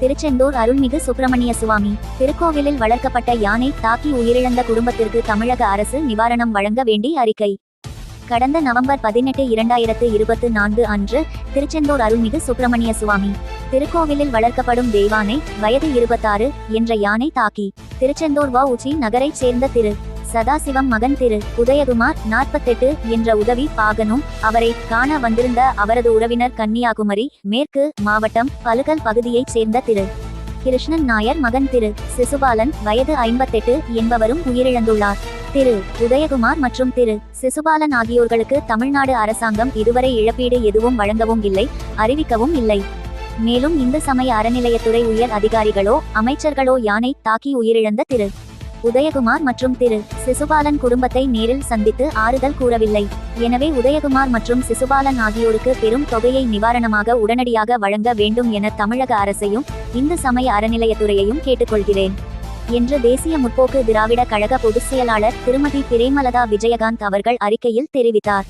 திருச்செந்தூர் அருள்மிகு சுப்பிரமணிய சுவாமி திருக்கோவிலில் வளர்க்கப்பட்ட யானை தாக்கி உயிரிழந்த குடும்பத்திற்கு தமிழக அரசு நிவாரணம் வழங்க வேண்டி அறிக்கை. கடந்த நவம்பர் பதினெட்டு இரண்டாயிரத்து இருபத்து நான்கு அன்று திருச்செந்தூர் அருள்மிகு சுப்பிரமணிய சுவாமி திருக்கோவிலில் வளர்க்கப்படும் தெய்வானை வயது இருபத்தாறு என்ற யானை தாக்கி திருச்செந்தூர் வ உச்சி நகரைச் சேர்ந்த திரு. சதாசிவம் மகன் திரு உதயகுமார் நாற்பத்தெட்டு என்ற உதவி பாகனும் அவரை காண வந்திருந்த அவரது உறவினர் கன்னியாகுமரி மேற்கு மாவட்டம் பலுகல் பகுதியைச் சேர்ந்த திரு. கிருஷ்ணன் நாயர் மகன் திரு. சிசுபாலன் வயது ஐம்பத்தெட்டு என்பவரும் உயிரிழந்துள்ளார். திரு. உதயகுமார் மற்றும் திரு. சிசுபாலன் ஆகியோர்களுக்கு தமிழ்நாடு அரசாங்கம் இதுவரை இழப்பீடு எதுவும் வழங்கவும் இல்லை அறிவிக்கவும் இல்லை. மேலும் இந்து சமய அறநிலையத்துறை உயர் அதிகாரிகளோ அமைச்சர்களோ யானை தாக்கி உயிரிழந்த திரு. உதயகுமார் மற்றும் திரு. சிசுபாலன் குடும்பத்தை நேரில் சந்தித்து ஆறுதல் கூறவில்லை. எனவே உதயகுமார் மற்றும் சிசுபாலன் ஆகியோருக்கு பெரும் தொகையை நிவாரணமாக உடனடியாக வழங்க வேண்டும் என தமிழக அரசையும் இந்து சமய அறநிலையத்துறையையும் கேட்டுக்கொள்கிறேன் என்று தேசிய முற்போக்கு திராவிட கழக பொதுச் செயலாளர் திருமதி பிரேமலதா விஜயகாந்த் அவர்கள் அறிக்கையில் தெரிவித்தார்.